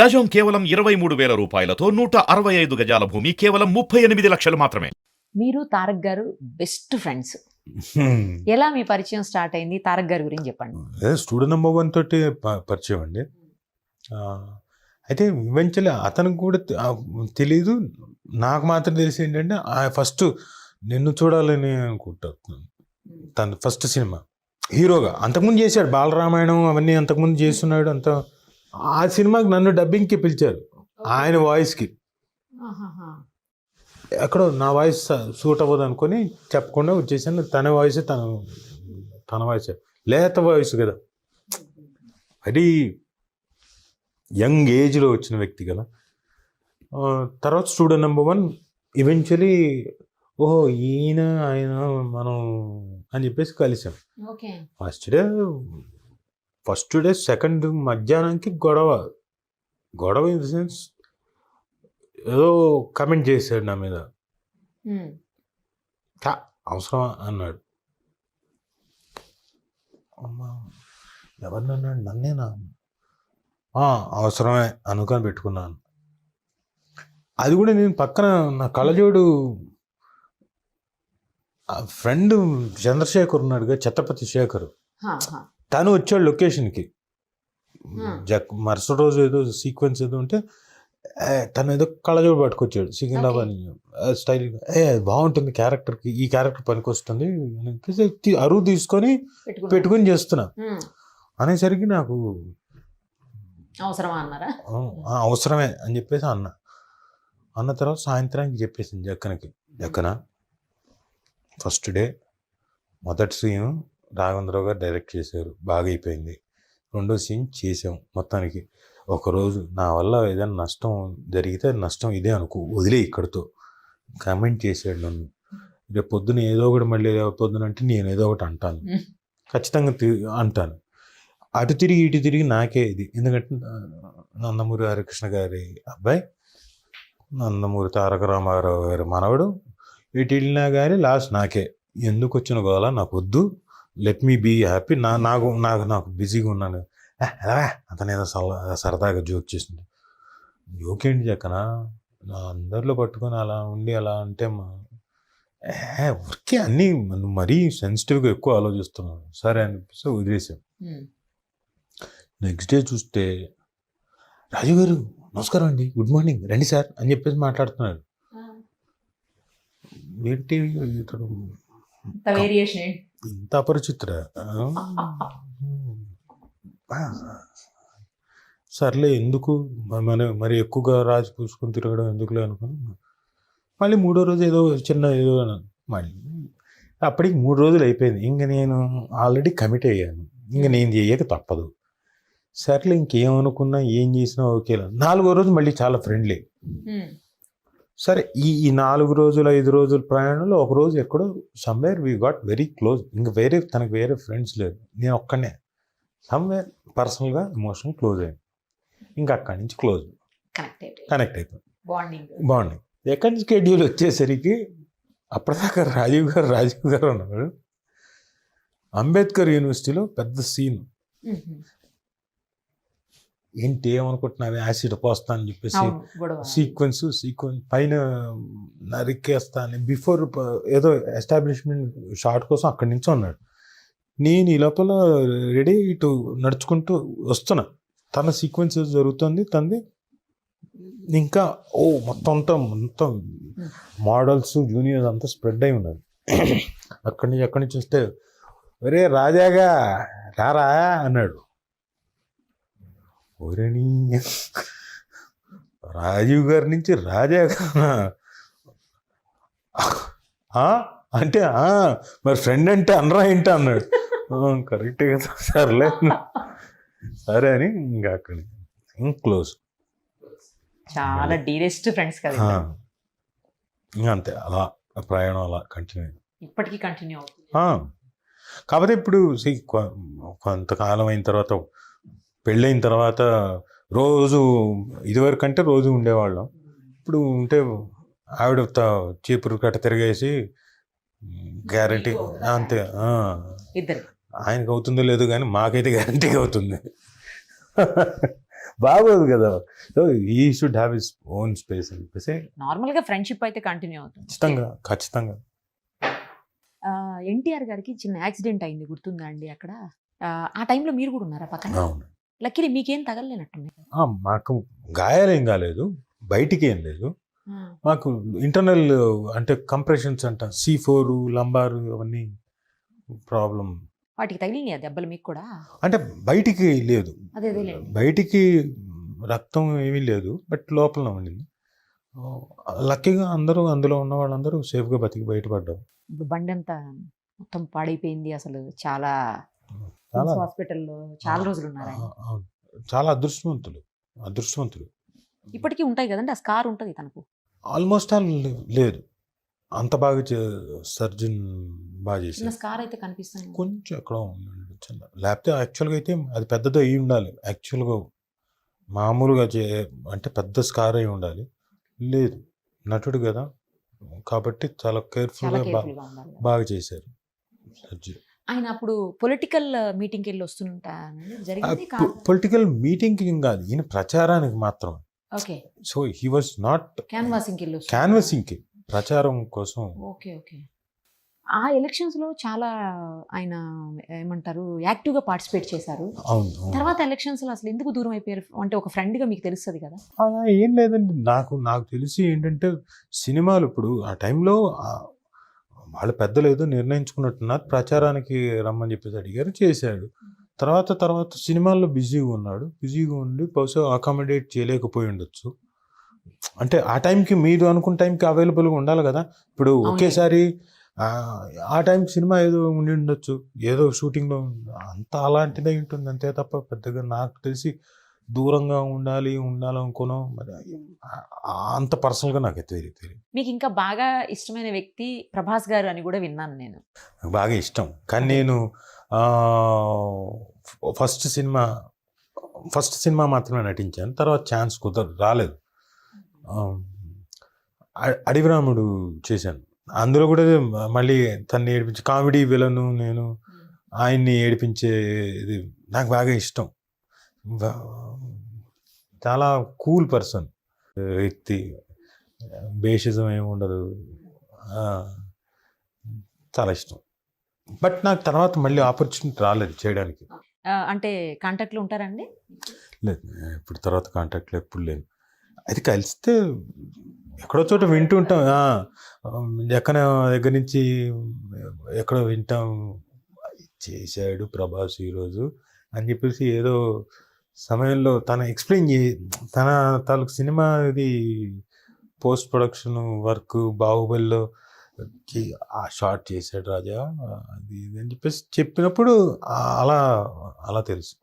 గజం కేవలం ఇరవై మూడు వేల రూపాయలతో నూట అరవై ఐదు గజాల భూమి కేవలం ముప్పై ఎనిమిది లక్షలు మాత్రమే. మీరు తారక్ గారు బెస్ట్ ఫ్రెండ్స్. ఎలా మీ పరిచయం స్టార్ట్ అయింది? తారక్ గారి గురించి చెప్పండి. అదే స్టూడెంట్ నెంబర్ వన్ తోటి ప- పరిచయం అండి. ఆ, అయితే ఈవెన్చువల్లీ అతనికి కూడా తె- ఆ, తెలీదు. నాకు మాత్రం తెలిసి ఏంటంటే ఫస్ట్ నిన్ను చూడాలని అనుకుంటాను తన ఫస్ట్ సినిమా. హీరోగా. అంతకుముందు చేశాడు బాలరామాయణం అవన్నీ అంతకుముందు చేస్తున్నాడు అంత. ఆ సినిమాకి నన్ను డబ్బింగ్కి పిలిచారు. ఆయన వాయిస్కి ఎక్కడో నా వాయిస్ సూట్ అవ్వదు అనుకొని చెప్పకుండా వచ్చేసాను. తన వాయిస్ తన తన వాయిస్ లేత వాయిస్ కదా. అది యంగ్ ఏజ్లో వచ్చిన వ్యక్తి కదా. తర్వాత స్టూడెంట్ నెంబర్ వన్ ఈవెన్చువలీ ఓహో ఈయన ఆయన మనం అని చెప్పేసి కలిసాం. Okay. First day first day second మధ్యాహ్నానికి గొడవ. గొడవ ఇన్ ద సెన్స్ ఏదో కమెంట్ చేశాడు నా మీద. "ఛా, అవసరమా? అన్నాడు. అమ్మా ఎవరినన్నాడు నన్నేనా? "ఆ, అవసరమే అనుకొని పెట్టుకున్నాను. అది కూడా నేను పక్కన నా కళ్ళజోడు ఫ్రెండ్ చంద్రశేఖర్ ఉన్నాడుగా ఛత్రపతి శేఖర్. తను వచ్చాడు లొకేషన్కి. జక్ మరుసటి రోజు ఏదో సీక్వెన్స్ ఏదో ఉంటే తను ఏదో కళ్ళజోడు పట్టుకొచ్చాడు సికింద్రాబాద్ స్టైల్. ఏ బాగుంటుంది క్యారెక్టర్కి ఈ క్యారెక్టర్ పనికొస్తుంది అని చెప్పేసి తీ- అరువు తీసుకొని పెట్టుకొని చేస్తున్నా. అనేసరికి నాకు అన్నారా? అవసరమే అని చెప్పేసి అన్న. అన్న తర్వాత సాయంత్రానికి చెప్పేసింది జక్కనకి. జక్కన ఫస్ట్ డే మొదటి సీన్ రాఘవేంద్రరావు గారు డైరెక్ట్ చేశారు. బాగా అయిపోయింది రెండో సీన్ చేసాం మొత్తానికి. ఒకరోజు నా వల్ల ఏదైనా నష్టం జరిగితే నష్టం ఇదే అనుకో వదిలే ఇక్కడితో. కామెంట్ చేసాడు నన్ను. రేపు పొద్దున ఏదో ఒకటి మళ్ళీ పొద్దున అంటే నేను ఏదో ఒకటి అంటాను. ఖచ్చితంగా అంటాను. అటు తిరిగి ఇటు తిరిగి నాకే ఇది. ఎందుకంటే నందమూరి హరికృష్ణ గారి అబ్బాయి నందమూరి తారక రామారావు గారి మనవడు ఇటు వెళ్ళినా కానీ లాస్ట్ నాకే. ఎందుకు వచ్చిన గోల? నాకు వద్దు. లెట్ మీ బీ హ్యాపీ నా నాకు నాకు నాకు బిజీగా ఉన్నాను. "ఏ, ఎలా అతను ఏదో సరదా సరదాగా జోక్ చేసింది జోక్ ఏంటి చెక్కన నా అందరిలో పట్టుకొని అలా ఉండి అలా అంటే మా ఊరికే అన్నీ మరీ సెన్సిటివ్గా ఎక్కువ ఆలోచిస్తున్నావు సరే అనిపిస్తే వదిలేసాం నెక్స్ట్ డే చూస్తే రాజు గారు నమస్కారం అండి. గుడ్ మార్నింగ్ రండి సార్ అని చెప్పేసి మాట్లాడుతున్నాడు. ఏంటి ఇతడు? వేరియేషన్ ఇంత అపరిచిత్ర సర్లే ఎందుకు మన మరి ఎక్కువగా రాజు పూసుకొని తిరగడం ఎందుకులే అనుకుని మళ్ళీ మూడో రోజు ఏదో చిన్న ఏదో మళ్ళీ అప్పటికి మూడు రోజులు అయిపోయింది ఇంక నేను ఆల్రెడీ కమిట్ అయ్యాను ఇంక నేను చేయక తప్పదు సర్లే ఇంకేమనుకున్నా ఏం చేసినా ఓకేలా నాలుగో రోజు మళ్ళీ చాలా ఫ్రెండ్లీ సరే ఈ ఈ నాలుగు రోజులు ఐదు రోజుల ప్రయాణంలో ఒక రోజు ఎక్కడో somewhere we got very close ఇంక వేరే తనకు వేరే ఫ్రెండ్స్ లేరు. నేను ఒక్కనే. సమ్వేర్ పర్సనల్గా ఎమోషనల్ క్లోజ్ అయ్యాను. ఇంకా అక్కడి నుంచి క్లోజ్ కనెక్ట్ అయిపోయి కనెక్ట్ అయిపోయింది. బాండింగ్ బాగుంది సెకండ్ స్కెడ్యూల్ వచ్చేసరికి అప్పటిదాకా రాజీవ్ గారు రాజీవ్ గారు అన్నాడు అంబేద్కర్ యూనివర్సిటీలో పెద్ద సీన్ ఏంటి ఏమనుకుంటున్నావు? యాసిడ్ పోస్తా అని చెప్పేసి సీక్వెన్స్ సీక్వెన్స్ పైన నరికేస్తా అని బిఫోర్ ఏదో ఎస్టాబ్లిష్మెంట్ షార్ట్ కోసం అక్కడి నుంచి ఉన్నాడు. నేను ఈ లోపల రెడీ ఇటు నడుచుకుంటూ వస్తున్నా. తన సీక్వెన్స్ జరుగుతుంది తంది. ఇంకా ఓ మొత్తం అంతా మొత్తం మోడల్స్ జూనియర్స్ అంతా స్ప్రెడ్ అయి ఉన్నారు. అక్కడి నుంచి అక్కడి నుంచి వస్తే ఒరే రాజాగా రారా? అన్నాడు. ఒరేని రాజీవ్ గారి నుంచి రాజా? అంటే ఆ, మరి ఫ్రెండ్ అంటే అనరా ఏంటి అన్నాడు. కరెక్టే కదా. సర్లే. సరే అని ఇంకా అక్కడ క్లోజ్ చాలా డీరెస్ట్ ఫ్రెండ్స్ కదా అంతే. అలా ప్రయాణం అలా కంటిన్యూ ఇప్పటికీ కంటిన్యూ అవుతుంది. కాకపోతే ఇప్పుడు కొంతకాలం అయిన తర్వాత పెళ్ళైన తర్వాత రోజు ఇదివరకంటే రోజు ఉండేవాళ్ళం. ఇప్పుడు ఉంటే ఆవిడ చీపురు కట్ట తిరిగేసి గ్యారంటీ అంతే ఆయనకు అవుతుందో లేదో కానీ మాకైతే గ్యారంటీ అవుతుంది. బాగోదు కదా. So he should have his own space అని చెప్పేసి నార్మల్గా ఫ్రెండ్షిప్ అయితే కంటిన్యూ అవుతుంది. ఖచ్చితంగా ఖచ్చితంగా. ఎన్టీఆర్ గారికి చిన్న యాక్సిడెంట్ అయింది. గుర్తుందా అండి అక్కడ? ఆ, ఆ టైంలో మీరు కూడా ఉన్నారా పక్కన? అవును. లక్కీలీ మీకేం తగలలేనట్టుంది ఆ, మాకు గాయాలేం కాలేదు బయటికి ఏం లేదు మాకు ఇంటర్నల్ అంటే కంప్రెషన్స్ అంట సి ఫోర్ లంబారు అవన్నీ ప్రాబ్లం. వాటికి తగిలినాయి దెబ్బలు మీకు కూడా? అంటే బయటికి లేదు. బయటికి రక్తం ఏమీ లేదు బట్ లోపల ఉండింది. లక్కీగా అందరూ అందులో ఉన్న వాళ్ళందరూ సేఫ్గా బతికి బయటపడ్డారు. బండి అంతా మొత్తం పాడైపోయింది అసలు చాలా చాలా హాస్పిటల్లో చాలా రోజులు ఉన్నారు ఆయన. ఆ, అవును. చాలా అదృష్టవంతులు అదృష్టవంతులు. ఇప్పటికీ ఉంటాయి కదండి ఆ స్కార్ ఉంటది తనకు. ఆల్మోస్ట్ ఆల్ లేదు. అంత బాగా సర్జన్ బాగా చిన్న చేశారు స్కార్ అయితే కనిపిస్తుంది. కొంచెం ఎక్కడ ఉందండి చిన్న. లేకపోతే యాక్చువల్గా అయితే అది పెద్దది అయి ఉండాలి. యాక్చువల్గా మామూలుగా చే అంటే పెద్ద స్కార్ అయి ఉండాలి. లేదు. నటుడు కదా. కాబట్టి చాలా చాలా కేర్ఫుల్గా బా కేర్ఫుల్గా ఉండాలి బాగా చేశారు. సర్జరీ. ఆయన అప్పుడు పొలిటికల్ మీటింగ్కి వెళ్ళి వస్తుంటా జరిగింది. కాదు. పొలిటికల్ మీటింగ్కి కాదు. ఈయన ప్రచారానికి మాత్రం okay. So he was not క్యాన్వాసింగ్కి వెళ్ళి. క్యాన్వసింగ్కి ప్రచారం కోసం. Okay okay. ఆ ఎలక్షన్స్లో చాలా ఆయన ఏమంటారు యాక్టివ్గా పార్టిసిపేట్ చేశారు. తర్వాత ఎలక్షన్స్లో అసలు ఎందుకు దూరం అయిపోయారు? అంటే ఒక ఫ్రెండ్గా మీకు తెలుస్తుంది కదా? ఏం లేదండి. నాకు నాకు తెలిసి ఏంటంటే సినిమాలు ఇప్పుడు ఆ టైంలో వాళ్ళు పెద్దలు ఏదో నిర్ణయించుకున్నట్టున్నారు ప్రచారానికి రమ్మని చెప్పేసి అడిగారు చేశాడు. తర్వాత తర్వాత సినిమాల్లో బిజీగా ఉన్నాడు. బిజీగా ఉండి బహుశా అకామిడేట్ చేయలేకపోయి ఉండొచ్చు. అంటే ఆ టైంకి మీరు అనుకున్న టైంకి అవైలబుల్గా ఉండాలి కదా. ఇప్పుడు. ఒకేసారి ఆ, ఆ టైంకి సినిమా ఏదో ఉండి ఉండొచ్చు. ఏదో షూటింగ్లో అంత అలాంటిదే ఉంటుంది. అంతే తప్ప పెద్దగా నాకు తెలిసి దూరంగా ఉండాలి ఉండాలనుకోను మరి అంత పర్సనల్గా నాకు తెలియదు తెలియదు మీకు ఇంకా బాగా ఇష్టమైన వ్యక్తి ప్రభాస్ గారు అని కూడా విన్నాను నేను. నాకు బాగా ఇష్టం. కానీ నేను ఫస్ట్ సినిమా ఫస్ట్ సినిమా మాత్రమే నటించాను. తర్వాత ఛాన్స్ కుదర రాలేదు. అడవిరాముడు చేశాను. అందులో కూడా మళ్ళీ తన్ని ఏడిపించి కామెడీ విలను నేను ఆయన్ని ఏడిపించే ఇది నాకు బాగా ఇష్టం. చాలా కూల్ పర్సన్. వ్యక్తి బేషిజం ఏమి ఉండదు. చాలా ఇష్టం. బట్ నాకు తర్వాత మళ్ళీ ఆపర్చునిటీ రాలేదు చేయడానికి. అంటే కాంటాక్ట్లో ఉంటారండి? లేదు ఇప్పుడు తర్వాత కాంటాక్ట్లో ఎప్పుడు లేను. అది కలిస్తే ఎక్కడో చోట వింటుంటాం ఆ, ఎక్కడ దగ్గర నుంచి ఎక్కడో వింటాం. చేశాడు ప్రభాస్ ఈరోజు అని చెప్పేసి ఏదో సమయంలో తన ఎక్స్ప్లెయిన్ చే తన తాలూకు సినిమా ఇది పోస్ట్ ప్రొడక్షన్ వర్క్ బాహుబలిలో ఆ షార్ట్ చేశాడు రాజా అది ఇది అని చెప్పేసి చెప్పినప్పుడు అలా అలా తెలుసు.